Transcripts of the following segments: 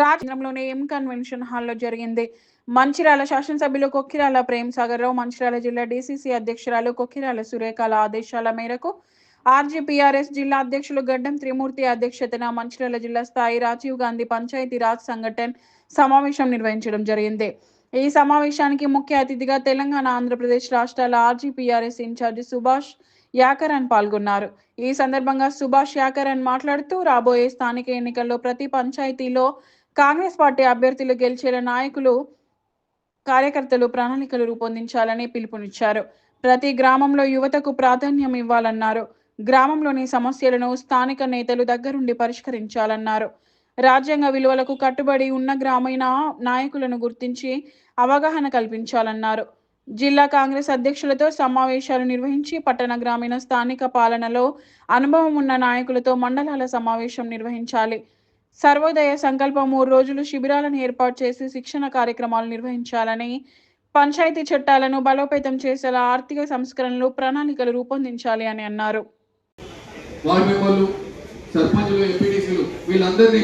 రాజేంద్రంలోని ఎం convention హాల్లో జరిగింది? మంచిర్యాల శాసనసభ్యులు కొక్కిరాల ప్రేమ్ సాగర్ రావు మంచిర్యాల జిల్లా డీసీసీ అధ్యక్షురాలు కొక్కిరాల సురేఖల ఆదేశాల మేరకు ఆర్జీపీఆర్ఎస్ జిల్లా అధ్యక్షులు గడ్డం త్రిమూర్తి అధ్యక్షతన మంచిర్యాల జిల్లా స్థాయి రాజీవ్ గాంధీ పంచాయతీ రాజ్ సంఘటన్ సమావేశం నిర్వహించడం జరిగింది. ఈ సమావేశానికి ముఖ్య అతిథిగా తెలంగాణ ఆంధ్రప్రదేశ్ రాష్ట్రాల ఆర్జీపీఆర్ఎస్ ఇన్ఛార్జి సుభాష్ యాకరన్ పాల్గొన్నారు. ఈ సందర్భంగా సుభాష్ యాకరన్ మాట్లాడుతూ రాబోయే స్థానిక ఎన్నికల్లో ప్రతి పంచాయతీలో కాంగ్రెస్ పార్టీ అభ్యర్థులు గెలిచేలా నాయకులు కార్యకర్తలు ప్రణాళికలు రూపొందించాలని పిలుపునిచ్చారు. ప్రతి గ్రామంలో యువతకు ప్రాధాన్యం ఇవ్వాలన్నారు. గ్రామంలోని సమస్యలను స్థానిక నేతలు దగ్గరుండి పరిష్కరించాలన్నారు. రాజ్యాంగ విలువలకు కట్టుబడి ఉన్న గ్రామీణ నాయకులను గుర్తించి అవగాహన కల్పించాలన్నారు. జిల్లా కాంగ్రెస్ అధ్యక్షులతో సమావేశాలు నిర్వహించి పట్టణ గ్రామీణ స్థానిక పాలనలో అనుభవం ఉన్న నాయకులతో మండలాల సమావేశం నిర్వహించాలి. సర్వోదయ సంకల్ప మూడు రోజులు శిబిరాలను ఏర్పాటు చేసి శిక్షణ కార్యక్రమాలు నిర్వహించాలని పంచాయతీ చట్టాలను బలోపేతం చేసేలా ఆర్థిక సంస్కరణలు ప్రణాళికలు రూపొందించాలి అని అన్నారు. వార్డు వీళ్ళందరినీ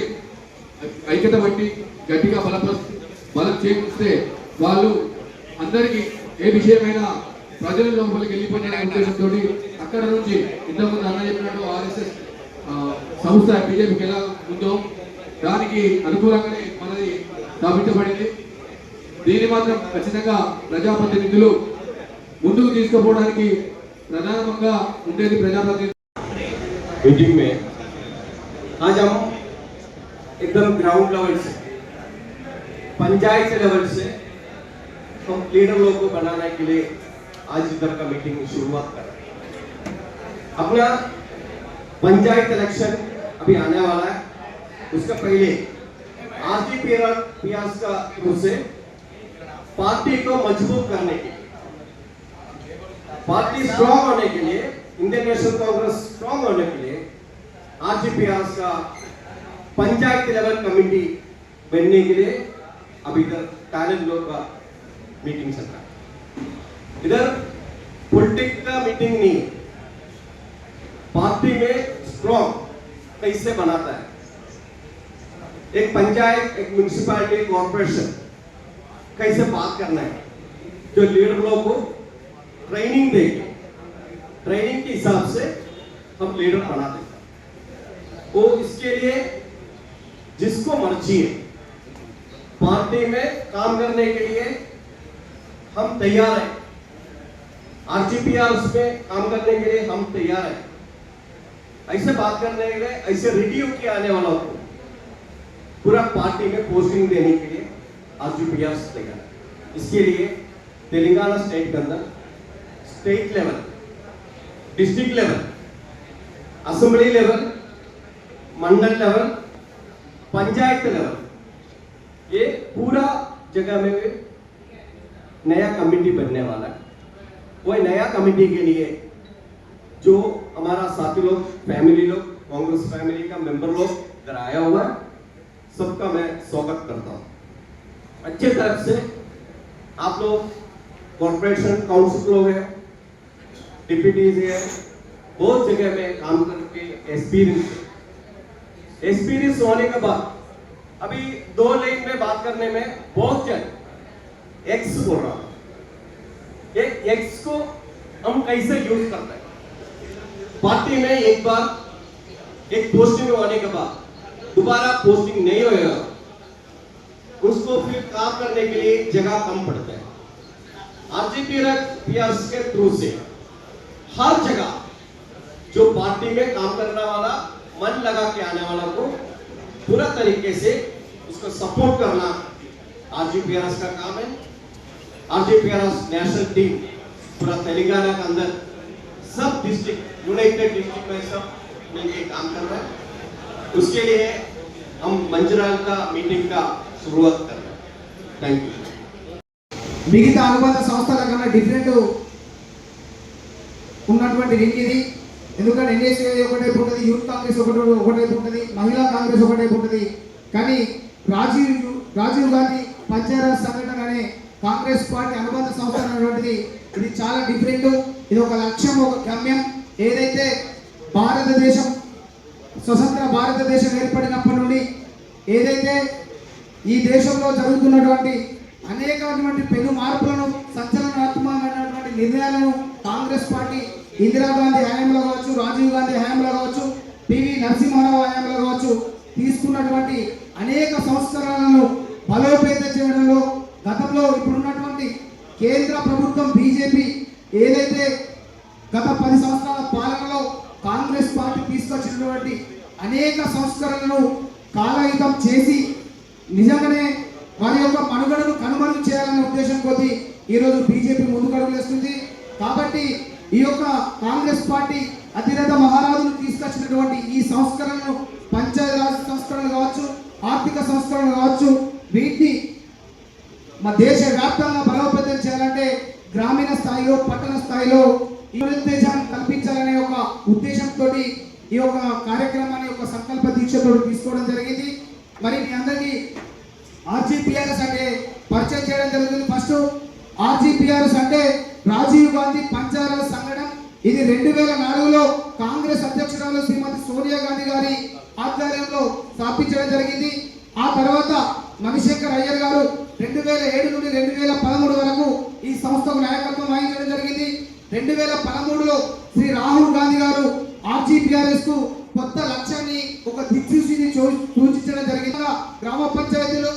ఐక్యత బట్టి గట్టిగా బలపరుస్తూ బలం చేకూరిస్తే వాళ్ళు అందరికీ ఏ విషయమైనా ప్రజల లోపలికి వెళ్ళిపోయిన ఉద్దేశంతో అక్కడ నుంచి ఇంతకుముందు అన్న చెప్పినట్టు ఆర్ఎస్ఎస్ సంస్థ బీజేపీకి ఎలా ఉందో దానికి అనుకూలంగానే మనది స్థాపించబడింది దీన్ని మాత్రం ఖచ్చితంగా ప్రజాప్రతినిధులు ముందుకు తీసుకుపోవడానికి ప్రధానంగా ఉండేది ప్రజాప్రతినిధులు मीटिंग में आज हम एकदम ग्राउंड लेवल से पंचायत लेवल से हम लीडर लोगों को बनाने के लिए आज इधर का मीटिंग शुरुआत कर रहे हैं अपना पंचायत इलेक्शन अभी आने वाला है उसका पहले पियास का से पार्टी को मज़बूत करने के लिए, पार्टी स्ट्रांग होने के लिए इंडियन नेशनल कांग्रेस स्ट्रांग होने के लिए आरजीपीआर का पंचायत लेवल कमेटी बनने के लिए अभी इधर टैलेंट लोग का मीटिंग चल रहा इधर पॉलिटिक्स का मीटिंग नहीं, पार्टी में स्ट्रांग कैसे बनाता है। एक पंचायत, एक म्यूनिसिपैलिटी कॉर्पोरेशन कैसे बात करना है? जो लीडर लोग को ट्रेनिंग देंगे। ट्रेनिंग के हिसाब से हम लीडर बनाते हैं वो इसके लिए जिसको मर्ज़ी है, पार्टी में काम करने के लिए हम तैयार हैं। आरजीपीआर उसमें काम करने के लिए हम तैयार हैं। ऐसे बात करने के लिए, ऐसे रेडियो के आने वाला को पूरा पार्टी में पोस्टिंग देने के लिए तैयार है इसके लिए तेलंगाना स्टेट के अंदर state level district level assembly level mandal level panchayat level ये पूरा जगह में नया कमेटी बनने वाला है। वो नया कमेटी के लिए जो हमारा साथी लोग फैमिली लोग, कांग्रेस फैमिली का मेंबर लोग, इधर आया हुआ है। सबका मैं स्वागत करता हूँ। अच्छे तरफ़ से आप लोग कॉर्पोरेशन काउंसिल लोग हैं डिप्यूटीज है, बहुत जगह में काम करके एक्सपीरियंस एक्सपीरियंस होने के बाद, अभी दो लाइन में बात करने में बहुत जन एक्स बोल रहा ये एक्स को हम कैसे यूज़ करते हैं? पार्टी में एक बार, एक पोस्टिंग होने के बाद दोबारा पोस्टिंग नहीं होएगा। उसको फिर काम करने के लिए जगह कम पड़ता है। आरजीपी के थ्रू से। हर जगह जो पार्टी में काम करने वाला, मन लगा के आने वाला को पूरा तरीके से उसको सपोर्ट करना आरजीपीआरएस का काम है। आरजीपीआरएस नेशनल टीम पूरा तेलंगाना के अंदर सब डिस्ट्रिक्ट यूनाइटेड डिस्ट्रिक्ट में सब मिलके काम कर रहा है। उसके लिए हम मंजराल का मीटिंग का शुरुआत कर रहे हैं थैंक यू మిగతా అనుబంధ సంస్థల కన్నా డిఫరెంట్ ఉన్నటువంటి రింగ్ ఇది ఎందుకంటే ఎన్ఎస్ఏ ఒకటైపు ఉంటుంది యూత్ కాంగ్రెస్ ఒకటి ఒకటైపు ఉంటుంది మహిళా కాంగ్రెస్ ఒకటైపు ఉంటుంది కానీ రాజీవ్ రాజీవ్ గాంధీ పంచాయరాజ్ సంఘటన అనే కాంగ్రెస్ పార్టీ అనుబంధ సంస్థ అనేటువంటిది ఇది చాలా డిఫరెంట్ ఇది ఒక లక్ష్యం ఒక గమ్యం ఏదైతే భారతదేశం స్వతంత్ర భారతదేశం ఏర్పడినప్పటి నుండి ఏదైతే ఈ దేశంలో జరుగుతున్నటువంటి అనేకమైనటువంటి పెను మార్పులను సంచలనాత్మకమైనటువంటి నిర్ణయాలను కాంగ్రెస్ పార్టీ ఇందిరాగాంధీ హయాంలో కావచ్చు రాజీవ్ గాంధీ హయాంలో కావచ్చు పివి నరసింహారావు హయాంలో కావచ్చు తీసుకున్నటువంటి అనేక సంస్కరణలను బలోపేత చేయడంలో గతంలో ఇప్పుడున్నటువంటి కేంద్ర ప్రభుత్వం బీజేపీ ఏదైతే గత పది సంవత్సరాల పాలనలో కాంగ్రెస్ పార్టీ తీసుకొచ్చినటువంటి అనేక సంస్కరణలను కాలయుతం చేసి నిజంగానే వారి యొక్క మనుగడను కనుమరుగు చేయాలనే ఉద్దేశం కొద్ది ఈరోజు బీజేపీ ముందుకడుగు వేస్తుంది. కాబట్టి ఈ యొక్క కాంగ్రెస్ పార్టీ అతిరథ మహారాజును తీసుకొచ్చినటువంటి ఈ సంస్కరణను పంచాయతీరాజ్ సంస్కరణలు కావచ్చు ఆర్థిక సంస్కరణలు కావచ్చు వీటిని మా దేశ వ్యాప్తంగా బలోపేతం చేయాలంటే గ్రామీణ స్థాయిలో పట్టణ స్థాయిలో ఈ ఉత్తేజాన్ని కల్పించాలనే ఒక ఉద్దేశంతో ఈ యొక్క కార్యక్రమాన్ని ఒక సంకల్ప దీక్షతో తీసుకోవడం జరిగింది. మరి మీ అందరికీ ఆర్జీపీఆర్ఎస్ అంటే పరిచయం చేయడం జరుగుతుంది. ఫస్ట్ ఆర్జీపీఆర్ఎస్ అంటే రాజీవ్ గాంధీ పంచాయత్ సంఘటన. ఇది రెండు వేల నాలుగులో కాంగ్రెస్ అధ్యక్షురాలు శ్రీమతి సోనియా గాంధీ గారి ఆధ్వర్యంలో స్థాపించడం జరిగింది. ఆ తర్వాత మణిశంకర్ అయ్యర్ గారు రెండు వేల ఏడు నుండి రెండు వేల పదమూడు వరకు ఈ సంస్థకు నాయకత్వం వహించడం జరిగింది. రెండు వేల పదమూడులో శ్రీ రాహుల్ గాంధీ గారు టీఆర్ఎస్కు కొత్త లక్ష్యాన్ని ఒక దిక్సూచిని చూ- సూచించడం జరిగింది. గ్రామ పంచాయతీలు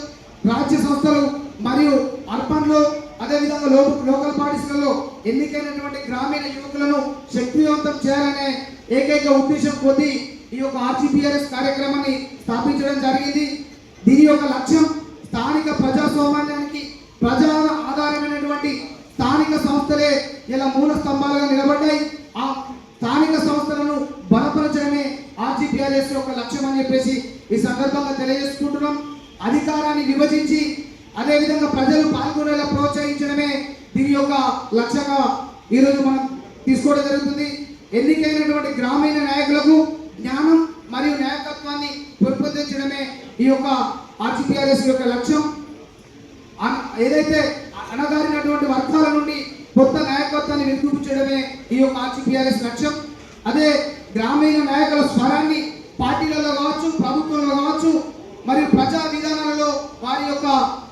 రాజ్య సంస్థలు మరియు అర్బన్లు అదేవిధంగా లో లోకల్ పార్టీస్లలో ఎన్నికైనటువంటి గ్రామీణ యువకులను శక్తివంతం చేయాలనే ఏకైక ఉద్దేశం కొద్దీ ఈ యొక్క ఆర్జీపీఆర్ఎస్ కార్యక్రమాన్ని స్థాపించడం జరిగింది. దీని యొక్క లక్ష్యం స్థానిక ప్రజాస్వామ్యానికి ప్రజా ఆధారమైనటువంటి స్థానిక సంస్థలే ఇలా మూల స్తంభాలుగా నిలబడ్డాయి ఆ స్థానిక సంస్థలను బలపరచడమే ఆర్జీపీఆర్ఎస్ యొక్క లక్ష్యం అని చెప్పేసి ఈ సందర్భంగా తెలియజేసుకుంటున్నాం అధికారాన్ని విభజించి అదేవిధంగా ప్రజలు పాల్గొనేలా ప్రోత్సహించడమే దీని యొక్క లక్ష్యంగా ఈరోజు మనం తీసుకోవడం జరుగుతుంది ఎన్నికైనటువంటి గ్రామీణ నాయకులకు జ్ఞానం మరియు నాయకత్వాన్ని పెంపొందించడమే ఈ యొక్క ఆర్జీపీఆర్ఎస్ యొక్క లక్ష్యం. ఏదైతే అణగారినటువంటి వర్గాల నుండి కొత్త నాయకత్వాన్ని నిరూపించడమే ఈ యొక్క ఆర్జీపీఆర్ఎస్ లక్ష్యం. అదే గ్రామీణ నాయకుల స్వరాన్ని పార్టీలలో కావచ్చు ప్రభుత్వంలో కావచ్చు మరియు ప్రజా విధానాలలో వారి యొక్క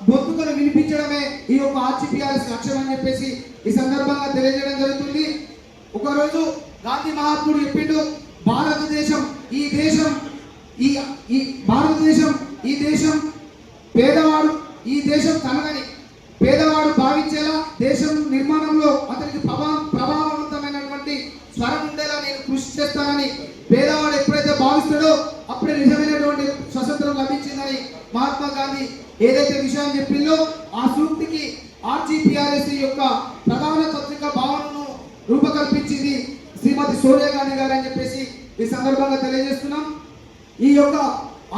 గొంతుకను వినిపించడమే ఈ యొక్క ఆర్జీపీఆర్ఎస్ లక్ష్యం అని చెప్పేసి ఈ సందర్భంగా తెలియజేయడం జరుగుతుంది. ఒకరోజు గాంధీ మహాత్ముడు చెప్పిండు భారతదేశం ఈ దేశం ఈ ఈ భారతదేశం ఈ దేశం పేదవాడు ఈ దేశం తనదని పేదవాడు భావించేలా దేశం నిర్మాణంలో అతనికి ప్రభా ప్రభావవంతమైనటువంటి స్వరం ఉండేలా నేను కృషి చేస్తానని పేదవాడు ఎప్పుడైతే భావిస్తాడో అప్పుడే నిజమైనటువంటి స్వతంత్రం లభించిందని మహాత్మా గాంధీ ఏదైతే విషయాన్ని చెప్పిందో ఆ సూక్తికి ఆర్జీపీఆర్ఎస్ యొక్క ప్రధాన తత్వం సోనియా గాంధీ గారు అని చెప్పేసి ఈ సందర్భంగా తెలియజేస్తున్నాం. ఈ యొక్క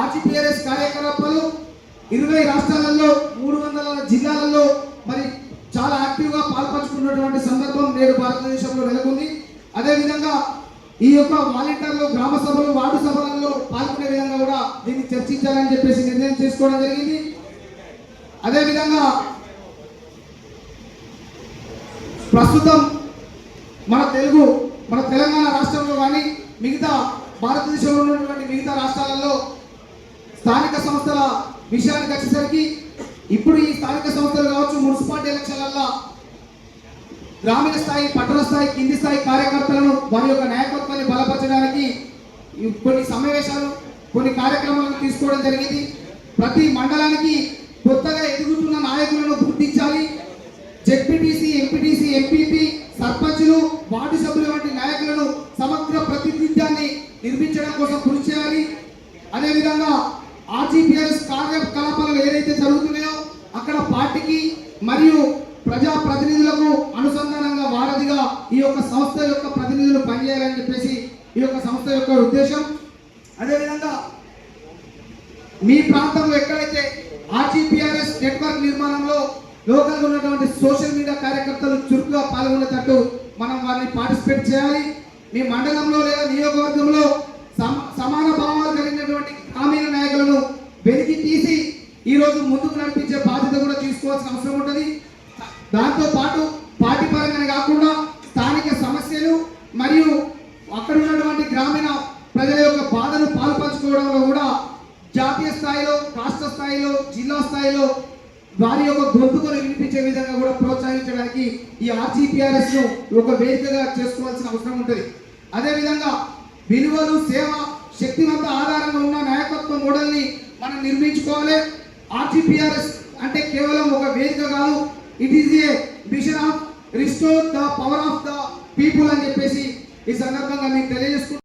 ఆర్జీపీఆర్ఎస్ కార్యకలాపాలు ఇరవై రాష్ట్రాలలో మూడు వందల జిల్లాలలో మరి చాలా యాక్టివ్గా పాల్పంచుకున్నటువంటి సందర్భం నేడు భారతదేశంలో నెలకొంది. అదేవిధంగా ఈ యొక్క వాలంటీర్లు గ్రామ సభలు వార్డు సభలలో పాల్గొనే విధంగా కూడా దీన్ని చర్చించాలని చెప్పేసి నిర్ణయం చేసుకోవడం జరిగింది. అదేవిధంగా ప్రస్తుతం మన తెలుగు మన తెలంగాణ రాష్ట్రంలో కానీ మిగతా భారతదేశంలో ఉన్నటువంటి మిగతా రాష్ట్రాలలో స్థానిక సంస్థల విషయానికి వచ్చేసరికి ఇప్పుడు ఈ స్థానిక సంస్థలు కావచ్చు మున్సిపాలిటీ ఎలక్షన్లలో గ్రామీణ స్థాయి పట్టణ స్థాయి కింది స్థాయి కార్యకర్తలను వారి యొక్క నాయకత్వాన్ని బలపరచడానికి కొన్ని సమావేశాలు కొన్ని కార్యక్రమాలను తీసుకోవడం జరిగింది. ప్రతి మండలానికి కొత్తగా ఎదుగుతున్న నాయకులను గుర్తించాలి. జెడ్పీటీసీ ఎంపీటీసీ ఎంపీపీ సర్పంచులు వార్డు సభ్యులు వంటి నాయకులను సమగ్ర ప్రాతినిధ్యాన్ని నిర్మించడం కోసం కృషి చేయాలి. అదేవిధంగా ఆర్జీపీఎస్ కార్యకలాపాలు ఏదైతే జరుగుతున్నాయో అక్కడ పార్టీకి మరియు ప్రజా ప్రతినిధులకు అనుసంధానంగా వారధిగా ఈ యొక్క సంస్థ యొక్క ప్రతినిధులు పనిచేయాలని చెప్పేసి ఈ యొక్క సంస్థ యొక్క ఉద్దేశం. అదేవిధంగా మీ ప్రాంతంలో ఎక్కడైతే ఆర్జీపీఆర్ఎస్ నెట్వర్క్ నిర్మాణంలో లోకల్గా ఉన్నటువంటి సోషల్ మీడియా కార్యకర్తలు చురుకుగా పాల్గొనేటట్టు మనం వారిని పార్టిసిపేట్ చేయాలి. మీ మండలంలో లేదా నియోజకవర్గంలో సమాన భావాలు కలిగినటువంటి గ్రామీణ నాయకులను వెలికి తీసి ఈరోజు ముందుకు నడిపించే బాధ్యత కూడా తీసుకోవాల్సిన అవసరం ఉంటుంది. దాంతో పాటు పార్టీ పరంగానే కాకుండా స్థానిక సమస్యలు మరియు అక్కడ ఉన్నటువంటి గ్రామీణ ప్రజల యొక్క బాధను పాల్పంచుకోవడంలో కూడా జాతీయ స్థాయిలో రాష్ట్ర స్థాయిలో జిల్లా స్థాయిలో వారి యొక్క గొంతుకను వినిపించే విధంగా కూడా ప్రోత్సహించడానికి ఈ ఆర్జీపీఆర్ఎస్ను ఒక వేదికగా చేసుకోవాల్సిన అవసరం ఉంటుంది. అదేవిధంగా విలువలు సేవ శక్తివంత ఆధారంగా ఉన్న నాయకత్వ మోడల్ని మనం నిర్మించుకోవాలి. ఆర్జీపీఆర్ఎస్ అంటే కేవలం ఒక వేదిక కాదు it is a mission of restore the power of the people అని చెప్పేసి ఈ సందర్భంగా మీకు తెలియజేసుకుంటున్నాను.